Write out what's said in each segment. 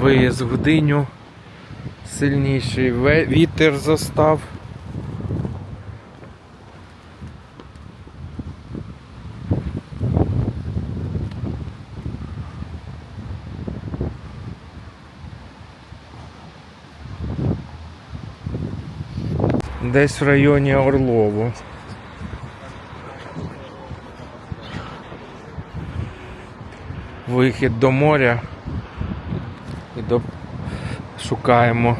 виїзд в Гдиню. Сильніший вітер застав. Десь в районі Орлову. Вихід до моря до... шукаємо.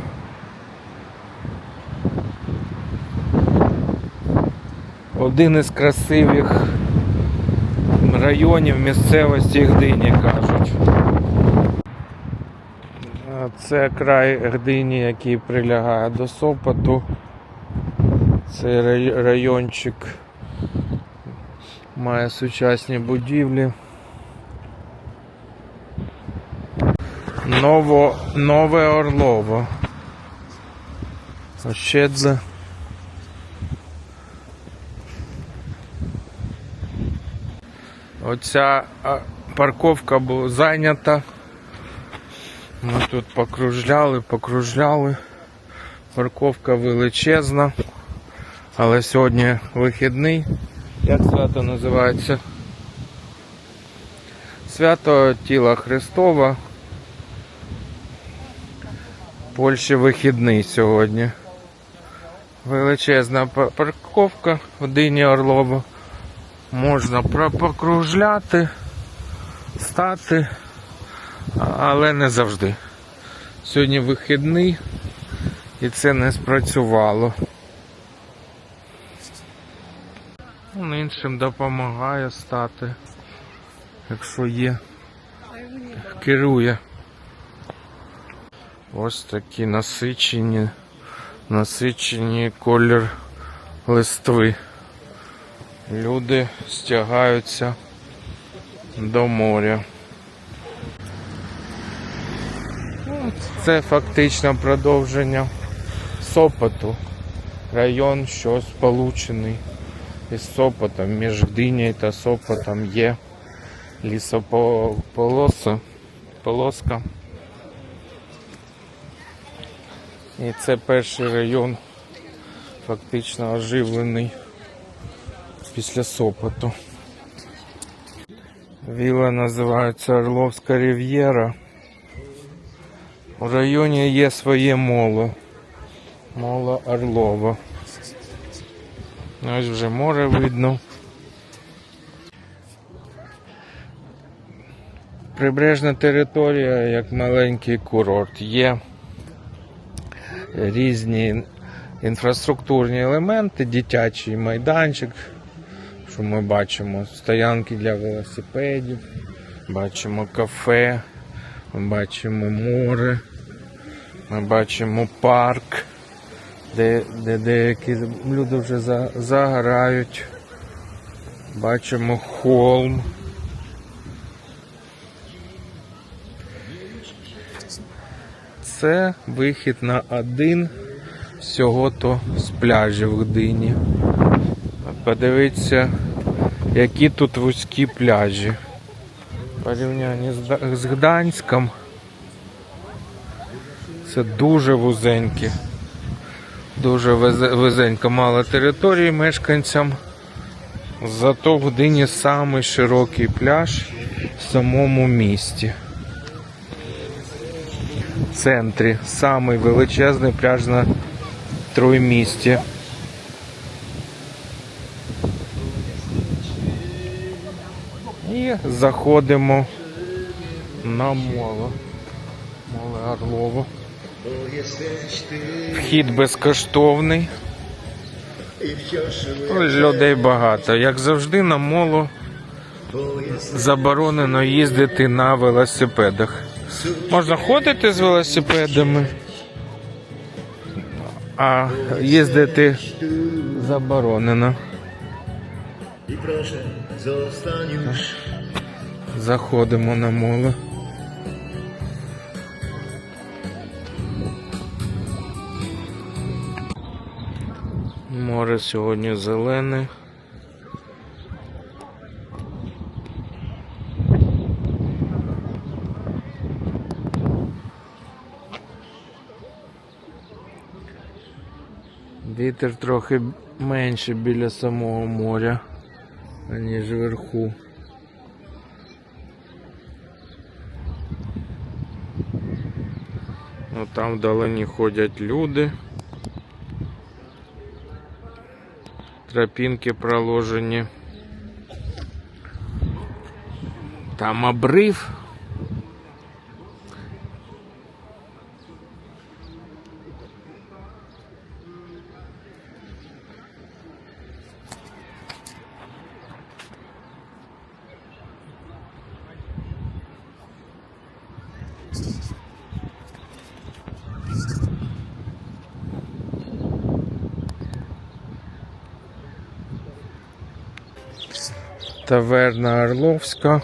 Один із красивих районів місцевості Гдині кажуть. Це край Гдині, який прилягає до Сопоту. Цей райончик має сучасні будівлі. Ново, нове Орлово. Ощедзе. Оця парковка була зайнята. Ми тут покружляли, покружляли. Парковка величезна. Але сьогодні вихідний. Як свято називається? Свято тіла Христова. Польщі вихідний сьогодні. Величезна парковка в Дині Орлово. Можна покружляти, стати, але не завжди. Сьогодні вихідний і це не спрацювало. Он іншим допомагає стати, якщо є, керує. Ось такі насичені, насичені колір листви. Люди стягаються до моря. Це фактично продовження Сопоту. Район, що сполучений із Сопотом, між Гдиняю та Сопотом є лісополоса, полоска. І це перший район, фактично оживлений після Сопоту. Віла називається Орловська Рів'єра. У районі є своє моло. Моло Орлова. Ось вже море видно. Прибережна територія як маленький курорт. Є різні інфраструктурні елементи, дитячий майданчик, що ми бачимо, стоянки для велосипедів, бачимо кафе, ми бачимо море, ми бачимо парк, де, де деякі люди вже за, загорають. Бачимо холм. Це вихід на один всього-то з пляжів Гдині. Подивіться, які тут вузькі пляжі. Порівнянні з Гданськом. Це дуже вузенькі. Дуже вузенько мало території мешканцям. Зато в Гдині самий широкий пляж в самому місті. В центрі самий величезний пляж на Троємісті. І заходимо на моло. Моле Орлово. Вхід безкоштовний. Людей багато. Як завжди, на моло заборонено їздити на велосипедах. Можна ходити з велосипедами, а їздити заборонено. Заходимо на моло. Море сьогодні зелене. Вітер трохи менше біля самого моря, аніж вверху. Ну там вдалині ходять люди. Тропінки проложені. Там обрив. Таверна Орловська.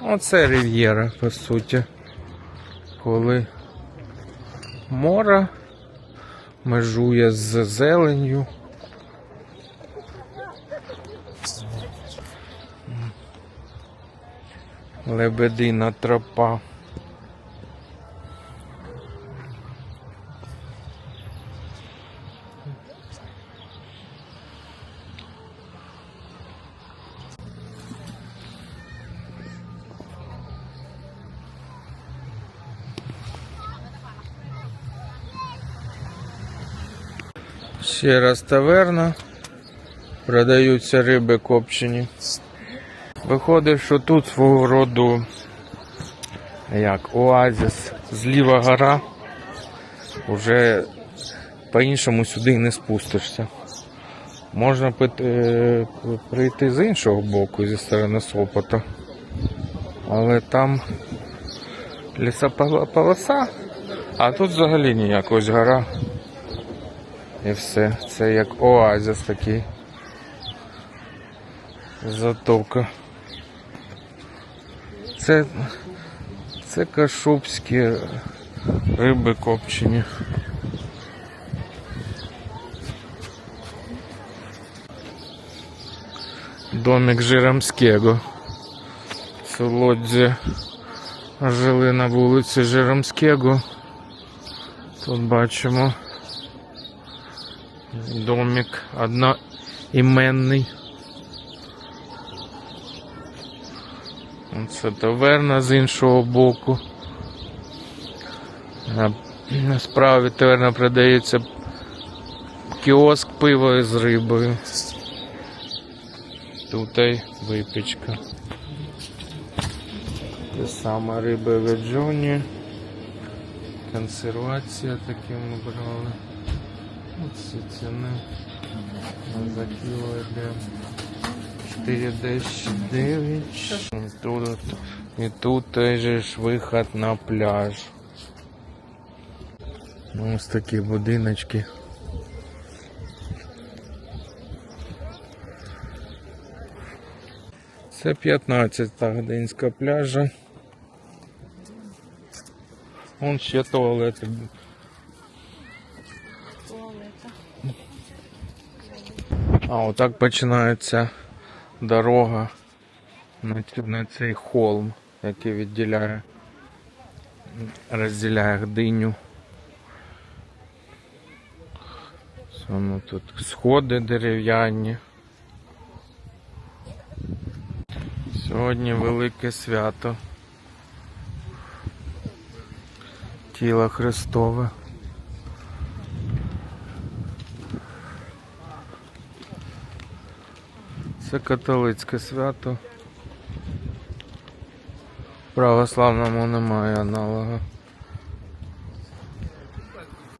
Оце Рів'єра, по суті. Коли море межує з зеленню. Лебедина тропа. Ще раз таверна. Продаються риби копчені. Виходить, що тут свого роду як оазіс, зліва гора. Уже по-іншому сюди не спустишся. Можна е, прийти з іншого боку, зі сторони Сопота. Але там лісополоса, а тут взагалі ніякось гора. І все. Це як оазіс такий. Затока. Це, це кашубські риби копчені. Домик Жирамського. Солодзі жили на вулиці Жирамського. Тут бачимо домик одноіменний. Це таверна з іншого боку. На, на справі таверна продається кіоск пива з рибою. Тут й випічка. Те саме риби в Джоні. Консервація таке ми брали. Ці ціни за кіло йде 4,9. І тут, і тут теж ж виход на пляж. Ну, Ось такі будиночки. Це 15 годинська пляжа. Вон ще туалети. А отак починається дорога на, цю- на цей холм, який відділяє, розділяє Гдиню. Воно тут сходи дерев'яні. Сьогодні велике свято. Тіло Христове. Це католицьке свято. Православному немає аналога.